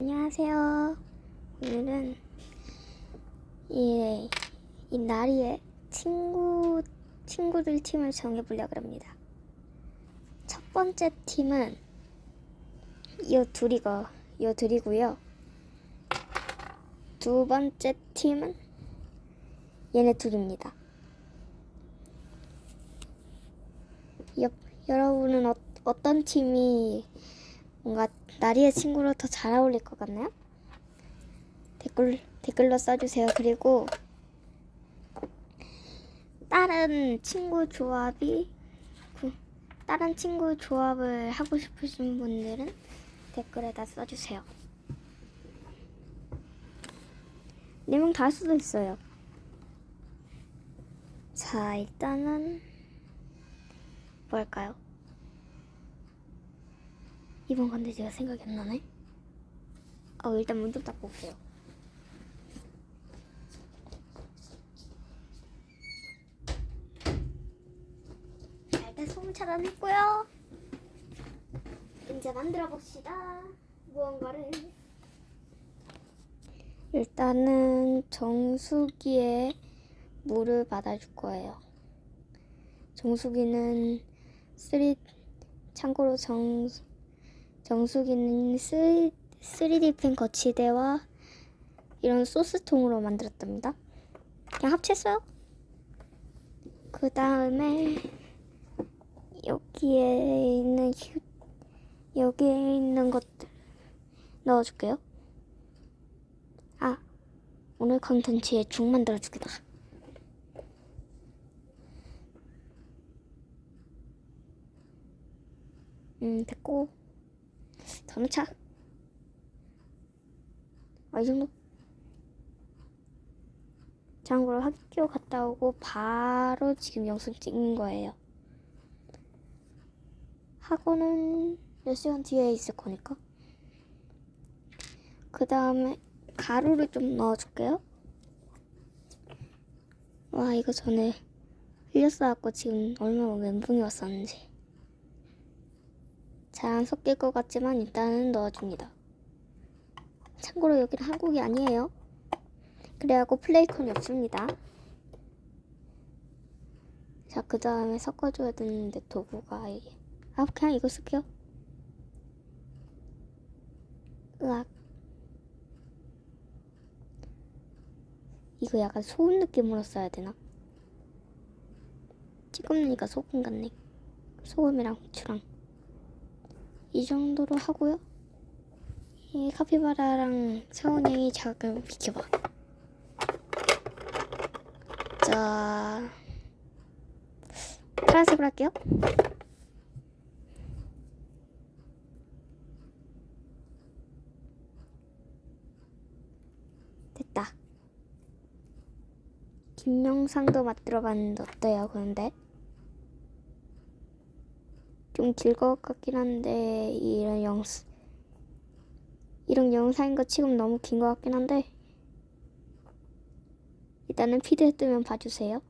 안녕하세요. 오늘은 이, 이 나리의 친구 친구들 팀을 정해보려고 합니다. 첫 번째 팀은 이 둘이고 이 둘이고요. 두 번째 팀은 얘네 둘입니다. 여, 여러분은 어, 어떤 팀이 뭔가 나리의 친구로 더 잘 어울릴 것 같나요? 댓글 댓글로 써주세요. 그리고 다른 친구 조합이 그, 다른 친구 조합을 하고 싶으신 분들은 댓글에다 써주세요. 네 명 다 할 수도 있어요. 자, 일단은 뭘까요? 이번 건데 제가 생각이 안 나네. 어, 일단 문 좀 닫고 올게요. 자, 일단 소문 차단했고요. 이제 만들어 봅시다. 무언가를. 일단은 정수기에 물을 받아줄 거예요. 정수기는 쓰리 참고로 정 정수기는 3, 3D 펜 거치대와 이런 소스통으로 만들었답니다. 그냥 합쳤어요. 그 다음에 여기에 있는 휴, 여기에 있는 것들 넣어줄게요. 아, 오늘 컨텐츠에 죽 만들어주기다. 음, 됐고. 더 넣자. 아, 이 정도. 참고로 학교 갔다 오고 바로 지금 영상 찍는 거예요. 학원은 몇 시간 뒤에 있을 거니까. 그 다음에 가루를 좀 넣어줄게요. 와, 이거 전에 흘렸어갖고 지금 얼마나 멘붕이 왔었는지. 잘 안 섞일 것 같지만 일단은 넣어줍니다. 참고로 여기는 한국이 아니에요. 그래갖고 플레이컨이 없습니다. 자, 그 다음에 섞어줘야 되는데 도구가 이게. 아, 그냥 이거 쓸게요. 으악. 이거 약간 소금 느낌으로 써야 되나? 찍으니까 소금 같네. 소금이랑 후추랑. 이 정도로 하고요. 이 카피바라랑 차원형이 잠깐 비켜봐. 자, 파란색으로 할게요. 됐다. 김영상도 만들어 봤는데 어때요? 그런데? 좀 길것 같긴 한데 이런 영 이런 영상인 거 지금 너무 긴 것 같긴 한데 일단은 피드에 뜨면 봐주세요.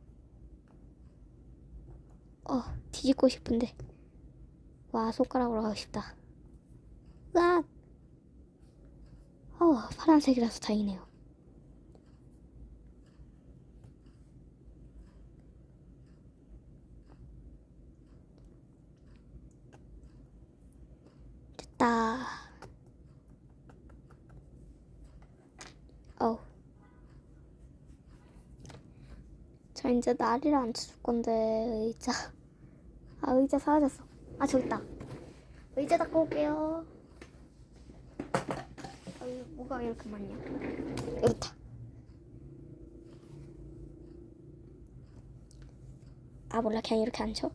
어 뒤집고 싶은데 와 손가락으로 하고 싶다. 으악! 어 파란색이라서 다행이네요. 됐다. 어우. 저 이제 나리를 앉혀줄 건데, 의자. 아, 의자 사라졌어. 아, 저기 있다. 의자 닦고 올게요. 아유, 뭐가 이렇게 많냐. 여기 있다. 아, 몰라. 그냥 이렇게 앉혀.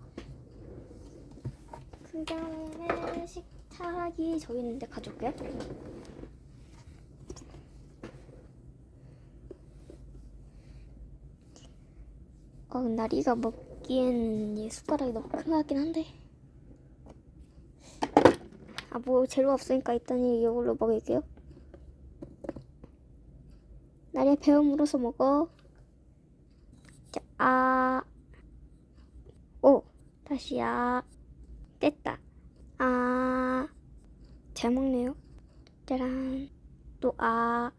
그 다음에 식탁이 저기 있는데 가져올게요. 어, 나리가 먹기엔 이 숟가락이 너무 큰 것 같긴 한데. 아, 뭐 재료 없으니까 일단 이걸로 먹을게요. 나리야 물어서 먹어. 자, 아, 오, 다시야. 됐다. 아, 잘 먹네요. 짜란. 또 아.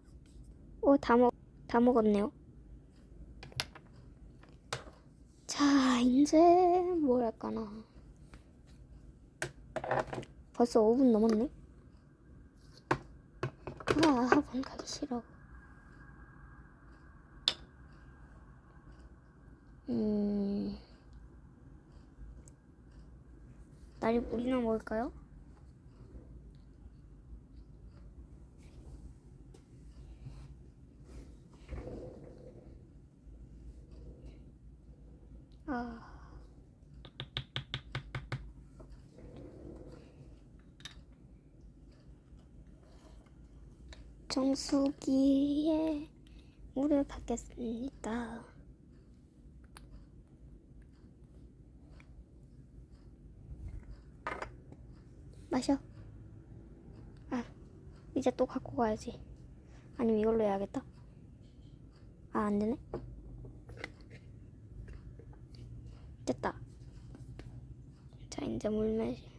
어, 다 먹, 다 먹었네요. 자, 이제 뭘 할까나. 벌써 5분 넘었네. 아, 학원 가기 싫어. 음. 날이 물이나 먹을까요? 아. 정수기에 물을 받겠습니다. 마셔. 아, 이제 또 갖고 가야지. 아니면 이걸로 해야겠다. 아, 안 되네. 됐다. 자, 이제 물 마시.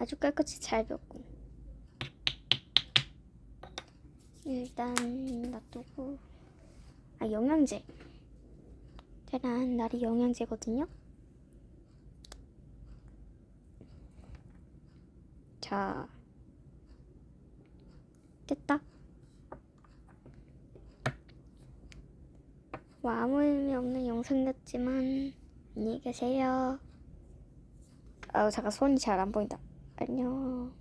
아주 깨끗이 잘 벽고. 일단 놔두고. 아, 영양제. 계란 날이 영양제거든요. 자, 됐다. 뭐 아무 의미 없는 영상이었지만 안녕히 계세요. 아우 잠깐 손이 잘 안 보인다. 안녕.